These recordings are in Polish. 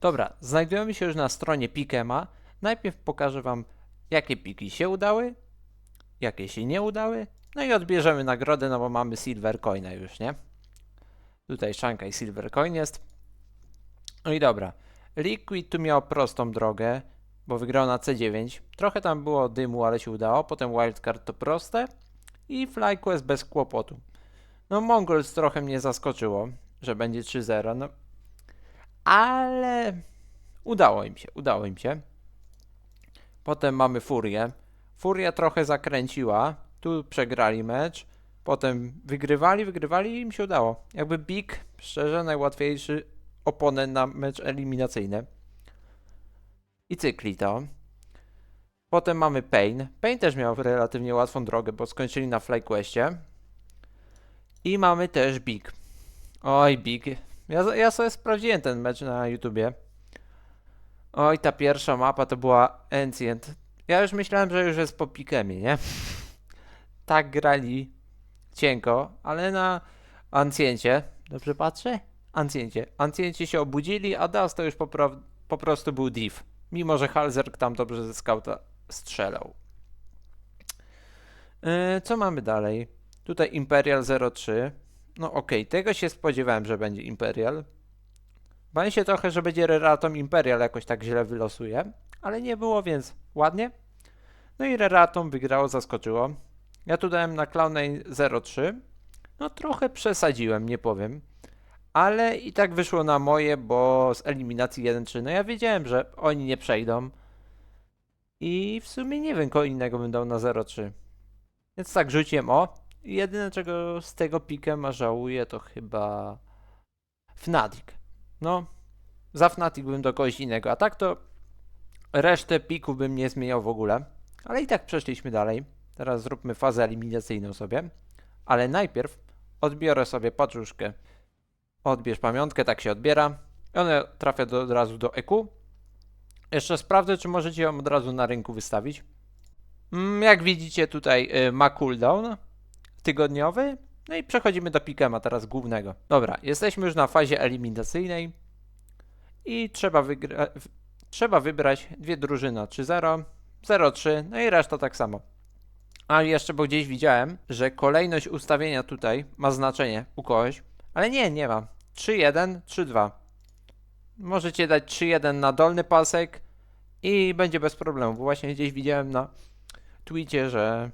Dobra, znajdujemy się już na stronie Pikema. Najpierw pokażę Wam, jakie piki się udały, jakie się nie udały, no i odbierzemy nagrodę, no bo mamy Silver Coina już, nie? Tutaj Shanghai Silver Coin jest. No i dobra. Liquid tu miał prostą drogę, bo wygrał na C9. Trochę tam było dymu, ale się udało. Potem Wildcard to proste. I FlyQuest bez kłopotu. No Mongols trochę mnie zaskoczyło, że będzie 3-0, no. Ale udało im się, udało im się. Potem mamy Furię. Furia trochę zakręciła. Tu przegrali mecz. Potem wygrywali, wygrywali i im się udało. Jakby Big, szczerze, najłatwiejszy oponent na mecz eliminacyjny. I cykli to. Potem mamy Pain. Pain też miał relatywnie łatwą drogę, bo skończyli na FlyQuestie. I mamy też Big. Oj, Big. Ja, ja sobie sprawdziłem ten mecz na YouTubie. Oj, ta pierwsza mapa to była Ancient. Ja już myślałem, że już jest po Pikemie, nie? tak grali cienko, ale na Anciencie, dobrze patrzę? Anciencie. Anciencie się obudzili, a Das to już po, pro, po prostu był div. Mimo, że Halzerk tam dobrze ze skauta strzelał. Yy, co mamy dalej? Tutaj Imperial 03. No okej, tego się spodziewałem, że będzie Imperial. Bałem się trochę, że będzie Reratom Imperial jakoś tak źle wylosuje, ale nie było, więc ładnie. No i Reratom wygrało, zaskoczyło. Ja tu dałem na Cloud9 03. No trochę przesadziłem, nie powiem. Ale i tak wyszło na moje, bo z eliminacji 1-3, no ja wiedziałem, że oni nie przejdą. I w sumie nie wiem, kogo innego bym dał na 0-3. Więc tak rzuciłem o. Jedyne czego z tego pikem żałuję to chyba Fnatic. No, za Fnatic bym do kogoś innego, a tak to resztę pików bym nie zmieniał w ogóle. Ale i tak przeszliśmy dalej. Teraz zróbmy fazę eliminacyjną sobie. Ale najpierw odbiorę sobie paczuszkę. Odbierz pamiątkę, tak się odbiera. I ona trafia do, od razu do EQ. Jeszcze sprawdzę, czy możecie ją od razu na rynku wystawić. Mm, jak widzicie tutaj y, ma cooldown tygodniowy. No i przechodzimy do Pikema teraz głównego. Dobra, jesteśmy już na fazie eliminacyjnej. I trzeba, wygra- trzeba wybrać dwie drużyny 3-0, 0-3, no i reszta tak samo. A jeszcze, bo gdzieś widziałem, że kolejność ustawienia tutaj ma znaczenie u kogoś, ale nie, nie ma. 3-1, 3-2. Możecie dać 3-1 na dolny pasek i będzie bez problemu, bo właśnie gdzieś widziałem na Twicie, że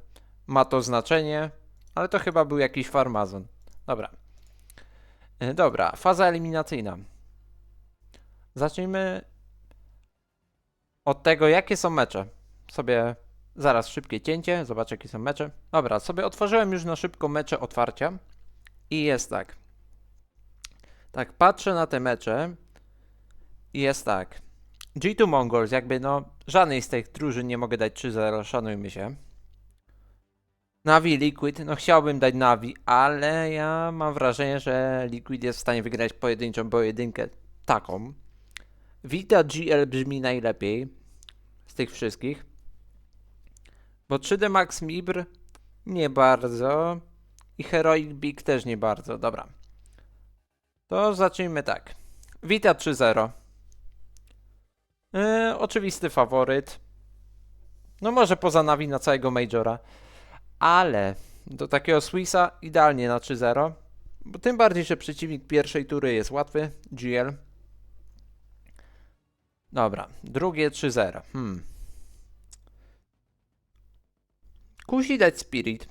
ma to znaczenie, ale to chyba był jakiś farmazon. Dobra. E, Dobra, faza eliminacyjna. Zacznijmy od tego, jakie są mecze. Sobie zaraz szybkie cięcie, zobaczę jakie są mecze. Dobra, sobie otworzyłem już na szybko mecze otwarcia i jest tak. Tak, patrzę na te mecze i jest tak. G2 Mongols, jakby no, żadnej z tych drużyn nie mogę dać 3-0, szanujmy się. Navi Liquid, no chciałbym dać Navi, ale ja mam wrażenie, że Liquid jest w stanie wygrać pojedynczą pojedynkę taką. Vita GL brzmi najlepiej z tych wszystkich. Bo 3D Max Mibr nie bardzo. I Heroic Big też nie bardzo. Dobra. To zacznijmy tak. Vita 3-0. Yy, oczywisty faworyt. No może poza Navi na całego Majora. Ale do takiego Swissa idealnie na 3-0. Bo tym bardziej, że przeciwnik pierwszej tury jest łatwy. GL. Dobra, drugie 3-0. Hmm. Kusi dać Spirit.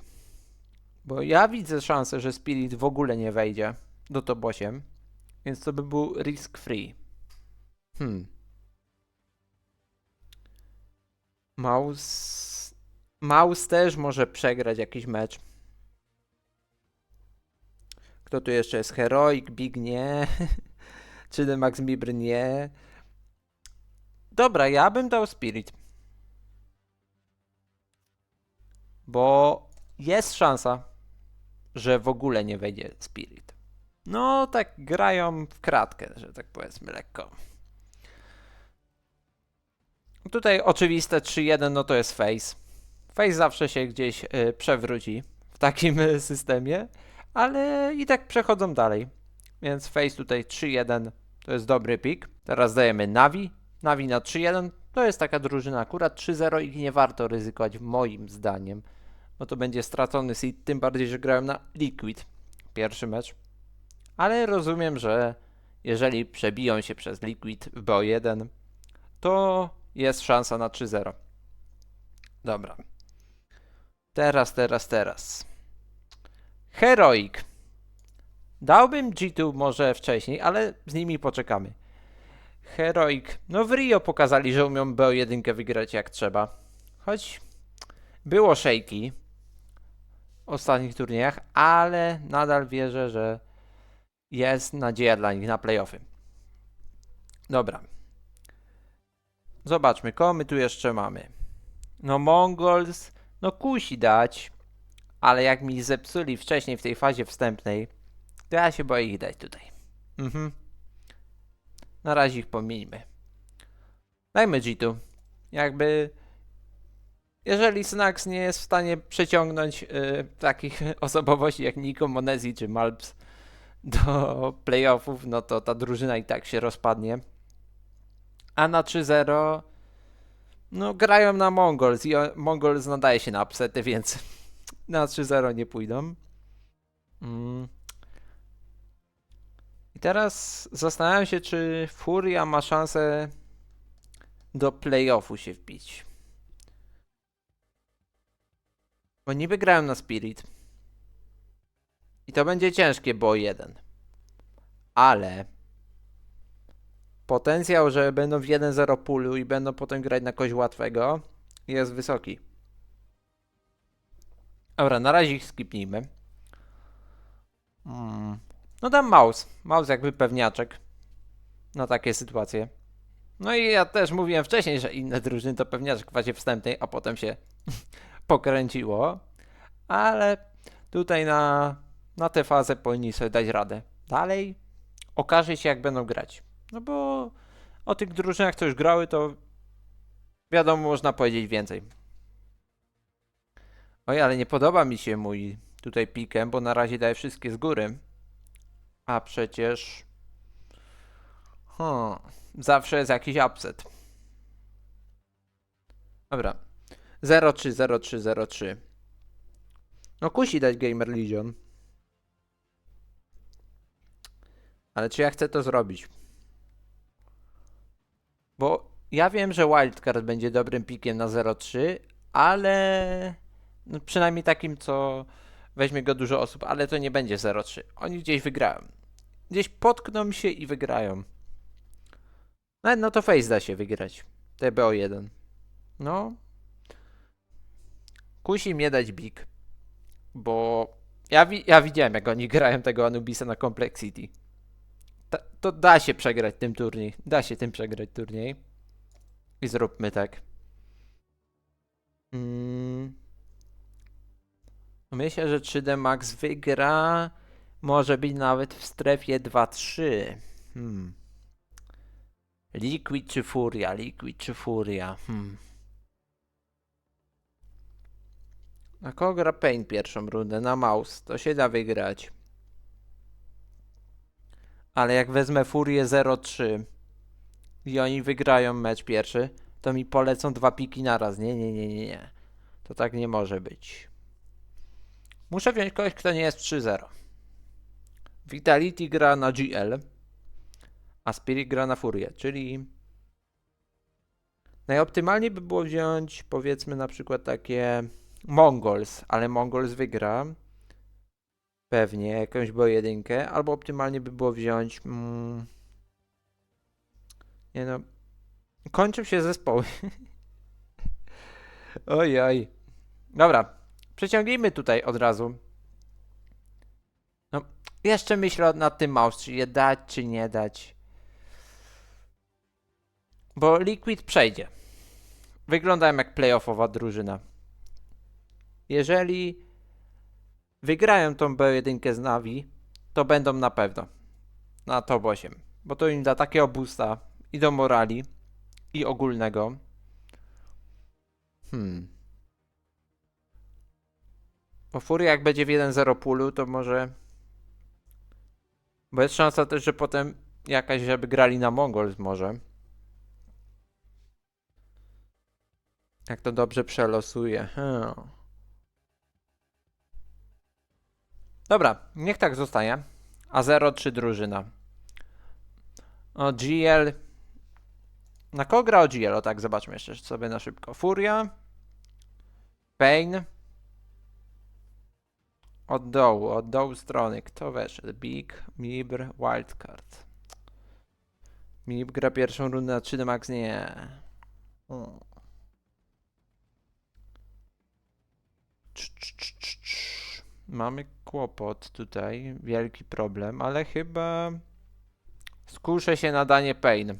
Bo ja widzę szansę, że Spirit w ogóle nie wejdzie do top 8. Więc to by był risk free. Hmm. Mouse. Mouse też może przegrać jakiś mecz. Kto tu jeszcze jest? Heroic, Big nie. Czy Max Mibr nie. Dobra, ja bym dał Spirit. Bo jest szansa, że w ogóle nie wejdzie Spirit. No, tak grają w kratkę, że tak powiedzmy lekko. Tutaj oczywiste 3-1, no to jest face. Face zawsze się gdzieś y, przewróci w takim y, systemie, ale i tak przechodzą dalej. Więc face tutaj 3-1 to jest dobry pick. Teraz dajemy Navi. Navi na 3-1. To jest taka drużyna akurat 3-0 i nie warto ryzykować moim zdaniem. Bo to będzie stracony seed, tym bardziej, że grałem na Liquid. Pierwszy mecz. Ale rozumiem, że jeżeli przebiją się przez Liquid w BO1, to jest szansa na 3-0. Dobra. Teraz, teraz, teraz. Heroic. Dałbym G2 może wcześniej, ale z nimi poczekamy. Heroic. No w Rio pokazali, że umią BO1 wygrać jak trzeba. Choć było shaky w ostatnich turniejach, ale nadal wierzę, że jest nadzieja dla nich na playoffy. Dobra. Zobaczmy, kogo my tu jeszcze mamy. No Mongols, no kusi dać, ale jak mi zepsuli wcześniej w tej fazie wstępnej, to ja się boję ich dać tutaj. Mhm. Na razie ich pomijmy. Dajmy G2. Jakby. Jeżeli Snax nie jest w stanie przeciągnąć y, takich osobowości jak Nico Monezi czy Malps do playoffów, no to ta drużyna i tak się rozpadnie. A na 3-0 no grają na Mongols i o- Mongols nadaje się na upsety, więc na 3-0 nie pójdą. Mm. I teraz zastanawiam się, czy Furia ma szansę do playoffu się wbić. Bo niby grają na Spirit. I to będzie ciężkie, bo jeden. Ale potencjał, że będą w 1-0 pulu i będą potem grać na kogoś łatwego jest wysoki. Dobra, na razie ich skipnijmy. Mm. No dam mouse. Mouse jakby pewniaczek na takie sytuacje. No i ja też mówiłem wcześniej, że inne drużyny to pewniaczek w fazie wstępnej, a potem się pokręciło. Ale tutaj na, na tę fazę powinni sobie dać radę. Dalej okaże się, jak będą grać. No bo o tych drużynach, co już grały, to wiadomo, można powiedzieć więcej. Oj, ale nie podoba mi się mój tutaj pikem, bo na razie daje wszystkie z góry. A przecież... Hmm, zawsze jest jakiś upset. Dobra. 0-3, 0-3, 0-3. No kusi dać Gamer Legion. Ale czy ja chcę to zrobić? Bo ja wiem, że Wildcard będzie dobrym pikiem na 0-3, ale no przynajmniej takim, co weźmie go dużo osób, ale to nie będzie 0-3. Oni gdzieś wygrają. Gdzieś potkną się i wygrają. No, no to Face da się wygrać. TBO1. No. Kusi mnie dać big. Bo ja, wi- ja widziałem, jak oni grają tego Anubisa na Complexity. Ta, to da się przegrać tym turniej. Da się tym przegrać turniej. I zróbmy tak. Mm. Myślę, że 3D Max wygra. Może być nawet w strefie 2-3. Hmm. Liquid czy Furia? Liquid czy Furia? Hmm. Na kogo gra Pain pierwszą rundę? Na Mouse. To się da wygrać. Ale jak wezmę Furię 0-3 i oni wygrają mecz pierwszy, to mi polecą dwa piki naraz. Nie, nie, nie, nie, nie. To tak nie może być. Muszę wziąć kogoś, kto nie jest 3-0. Vitality gra na GL, a Spirit gra na Furię, czyli najoptymalniej by było wziąć powiedzmy na przykład takie Mongols, ale Mongols wygra pewnie jakąś bojedynkę, albo optymalnie by było wziąć mm, nie no kończą się zespoły. Oj oj dobra przeciągnijmy tutaj od razu. No jeszcze myślę nad tym mouse, czy je dać, czy nie dać. Bo Liquid przejdzie. Wyglądają jak playoffowa drużyna. Jeżeli wygrają tą B1 z Navi, to będą na pewno na top 8. Bo to im da takiego boosta i do morali, i ogólnego. Hmm. Bo Furia jak będzie w 1-0 pulu, to może... Bo jest szansa też, że potem jakaś, żeby grali na Mongols może. Jak to dobrze przelosuje. Hmm. Dobra, niech tak zostaje. A 0-3 drużyna. O, GL. Na kogo gra o GL? O tak, zobaczmy jeszcze sobie na szybko. Furia. Pain. Od dołu, od dołu strony. Kto weszedł? Big, Mibr, Wildcard. Mib gra pierwszą rundę na 3 do max? Nie. Cz, cz, cz, cz, cz. Mamy kłopot tutaj, wielki problem, ale chyba skuszę się na danie Pain.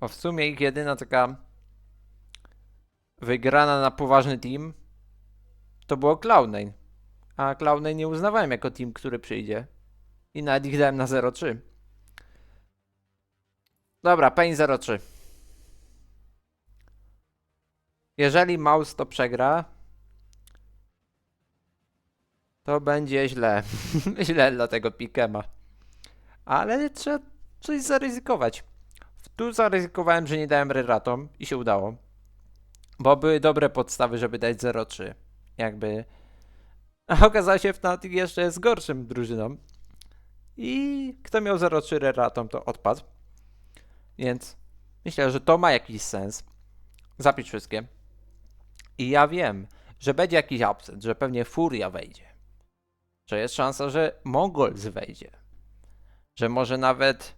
Bo w sumie ich jedyna taka wygrana na poważny team to było Cloud9. A Cloud9 nie uznawałem jako team, który przyjdzie. I nawet ich dałem na 0-3. Dobra, Pain 0-3. Jeżeli Mouse to przegra, to będzie źle. źle dla tego Pikema. Ale trzeba coś zaryzykować. Tu zaryzykowałem, że nie dałem Reratom i się udało. Bo były dobre podstawy, żeby dać 0-3. Jakby. A okazało się Fnatic jeszcze jest gorszym drużyną. I kto miał 0-3 Reratom, to odpadł. Więc myślę, że to ma jakiś sens. Zapisz wszystkie. I ja wiem, że będzie jakiś upset, że pewnie Furia wejdzie. Że jest szansa, że Mongols wejdzie. Że może nawet.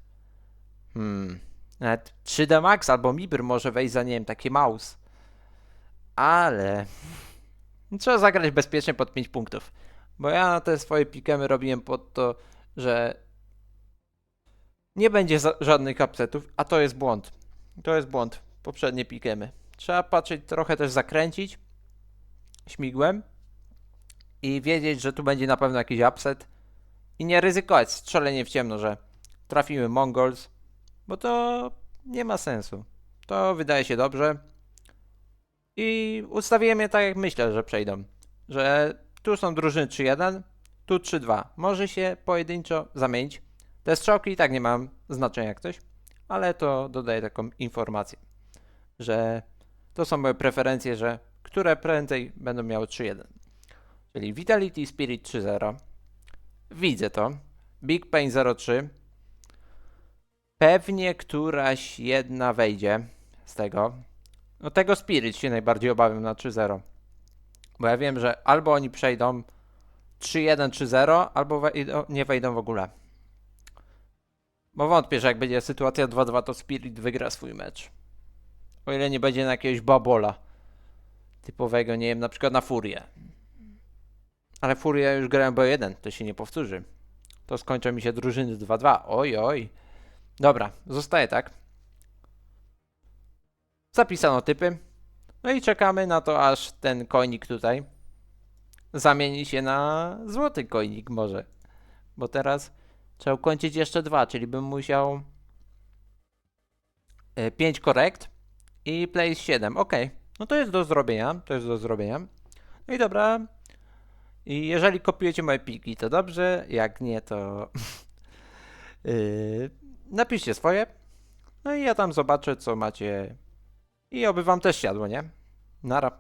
Hmm. Nawet 3D Max albo Mibr może wejść za, nie wiem, taki mouse. Ale. Trzeba zagrać bezpiecznie pod 5 punktów. Bo ja te swoje pikemy robiłem pod to, że nie będzie żadnych upsetów, a to jest błąd. To jest błąd. Poprzednie pikemy. Trzeba patrzeć, trochę też zakręcić śmigłem i wiedzieć, że tu będzie na pewno jakiś upset i nie ryzykować strzelenie w ciemno, że trafimy Mongols, bo to nie ma sensu. To wydaje się dobrze i ustawiłem je tak jak myślę, że przejdą. Że tu są drużyny 3-1, tu 3-2. Może się pojedynczo zamienić. Te strzałki i tak nie mają znaczenia jak coś, ale to dodaję taką informację, że to są moje preferencje, że które prędzej będą miały 3-1. Czyli Vitality Spirit 3-0. Widzę to. Big Pain 0-3. Pewnie któraś jedna wejdzie z tego. No tego Spirit się najbardziej obawiam na 3-0. Bo ja wiem, że albo oni przejdą 3-1, 3-0, albo wejdą, nie wejdą w ogóle. Bo wątpię, że jak będzie sytuacja 2-2, to Spirit wygra swój mecz. O ile nie będzie na jakiegoś babola typowego, nie wiem, na przykład na Furię. Ale Furię już grałem B1, to się nie powtórzy. To skończą mi się drużyny 2-2. Oj, oj. Dobra, zostaje tak. Zapisano typy. No i czekamy na to, aż ten konik tutaj zamieni się na złoty konik może. Bo teraz trzeba ukończyć jeszcze dwa, czyli bym musiał 5 korekt i place 7. Ok, no to jest do zrobienia, to jest do zrobienia. No i dobra. I jeżeli kopiujecie moje piki, to dobrze, jak nie, to yy, napiszcie swoje. No i ja tam zobaczę, co macie. I oby wam też siadło, nie? Nara.